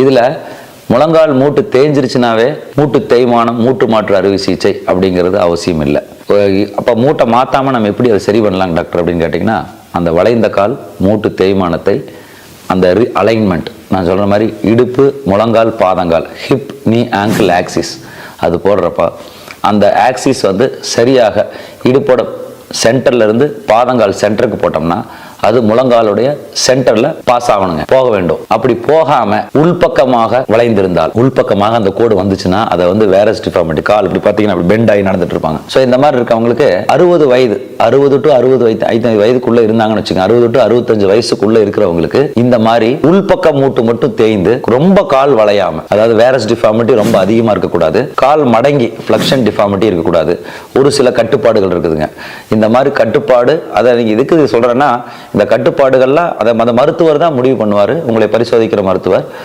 இதில் முழங்கால் மூட்டு தேஞ்சிருச்சுனாவே மூட்டு தேய்மானம் மூட்டு மாற்று அறுவை சிகிச்சை அப்படிங்கிறது அவசியம் இல்லை. அப்போ மூட்டை மாற்றாமல் நம்ம எப்படி அதை சரி பண்ணலாம் டாக்டர் அப்படின்னு கேட்டிங்கன்னா அந்த வளைந்த கால் மூட்டு தேய்மானத்தை அந்த அலைன்மெண்ட் நான் சொல்கிற மாதிரி இடுப்பு முழங்கால் பாதங்கால் ஹிப் நீ ஆங்கிள் ஆக்சிஸ் அது போடுறப்ப அந்த ஆக்சிஸ் வந்து சரியாக இடுப்போட சென்டர்லேருந்து பாதங்கால் சென்டருக்கு போட்டோம்னா அது முழங்காலுடைய சென்டர்ல பாஸ் ஆகணுங்க. போக வேண்டும். அப்படி போகாம உள்பக்கமாக வளைந்திருந்தால் உள்பக்கமாக அந்த கோடு வந்துச்சுன்னா அதை வந்து வேற டிஃபார்மெண்ட் கால் இப்படி பார்த்தீங்கன்னா அப்படி பெண்ட் ஆகி நடந்துட்டு இருப்பாங்க. ஸோ இந்த மாதிரி இருக்கவங்களுக்கு அறுபது வயது அறுபது டு அறுபது வயது ஐந்து வயதுக்குள்ள இருந்தாங்கன்னு வச்சுக்கோங்க அறுபது டு அறுபத்தஞ்சு வயசுக்குள்ள இருக்கிறவங்களுக்கு இந்த மாதிரி உள்பக்க மூட்டு மட்டும் தேய்ந்து ரொம்ப கால் வளையாம அதாவது வேரஸ் டிஃபார்மிட்டி ரொம்ப அதிகமா இருக்கக்கூடாது. கால் மடங்கி ஃபிளக்ஷன் டிஃபார்மிட்டி இருக்கக்கூடாது. ஒரு சில கட்டுப்பாடுகள் இருக்குதுங்க. இந்த மாதிரி கட்டுப்பாடு அதை நீங்க எதுக்கு இது சொல்றேன்னா இந்த கட்டுப்பாடுகள்லாம் அதை அந்த மருத்துவர் தான் முடிவு பண்ணுவார். உங்களை பரிசோதிக்கிற மருத்துவர்.